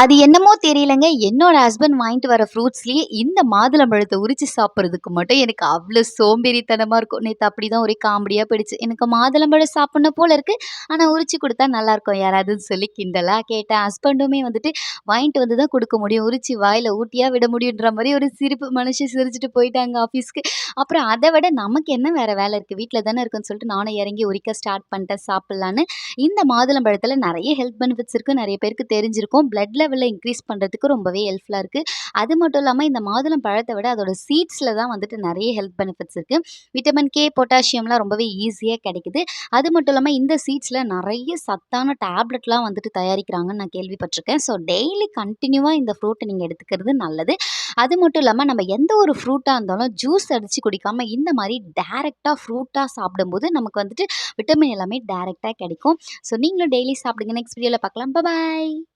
அது என்னமோ தெரியலங்க. என்னோட ஹஸ்பண்ட் வாங்கிட்டு வர ஃப்ரூட்ஸ்லயே இந்த மாதுளம்பழத்தை உரிச்சு சாப்பிட்றதுக்கு மட்டும் எனக்கு அவ்வளோ சோம்பேறித்தனமாக இருக்கும். நேத்து அப்படிதான் ஒரே காமெடியாக போயிடுச்சு. எனக்கு மாதுளம்பழம் சாப்பிட்ணும் போல இருக்கு. ஆனால் உரிச்சு கொடுத்தா நல்லாயிருக்கும் யாராவதுன்னு சொல்லி கிண்டலாக கேட்டேன். ஹஸ்பண்டுமே வந்துட்டு வாங்கிட்டு வந்து தான் கொடுக்க முடியும். உரிச்சு வாயில் ஊட்டியாக விட முடியுன்ற மாதிரி ஒரு சிரிப்பு. மனுஷன் சிரிச்சுட்டு போயிட்டாங்க ஆஃபீஸ்க்கு. அப்புறம் அதை விட நமக்கு என்ன வேற வேலை இருக்குது வீட்டில் தானே இருக்குன்னு சொல்லிட்டு நானும் இறங்கி உரிக்க ஸ்டார்ட் பண்ணிட்டேன் சாப்பிட்லான்னு இந்த மாதுளம்பழத்தில் நிறைய ஹெல்த் பெனிஃபிட்ஸ் இருக்குது நிறைய பேருக்கு தெரிஞ்சிருக்கும். பிளட்டில் லெவலில் இன்க்ரீஸ் பண்ணுறதுக்கு ரொம்பவே ஹெல்ப்ஃபுல்லாக இருக்குது அது மட்டும் இல்லாமல் இந்த மாதுளம் பழத்தை விட அதோட சீட்ஸில் தான் வந்துட்டு நிறைய ஹெல்த் பெனிஃபிட்ஸ் இருக்குது விட்டமின் கே, பொட்டாசியம்லாம் ரொம்பவே ஈஸியாக கிடைக்குது. அது மட்டும் இல்லாமல் இந்த சீட்ஸில் நிறைய சத்தான டேப்லெட்லாம் வந்துட்டு தயாரிக்கிறாங்கன்னு நான் கேள்விப்பட்டிருக்கேன் ஸோ டெய்லி கண்டினியூவாக இந்த ஃப்ரூட்டை நீங்கள் எடுத்துக்கிறது நல்லது. அது மட்டும் இல்லாமல் நம்ம எந்த ஒரு ஃப்ரூட்டாக இருந்தாலும் ஜூஸ் அடித்து குடிக்காமல் இந்த மாதிரி டேரெக்டாக ஃப்ரூட்டாக சாப்பிடும்போது நமக்கு வந்துட்டு விட்டமின் எல்லாமே டேரெக்டாக கிடைக்கும். ஸோ நீங்களும் டெய்லி சாப்பிடுங்க. நெக்ஸ்ட் வீடியோவில் பார்க்கலாம். பாய்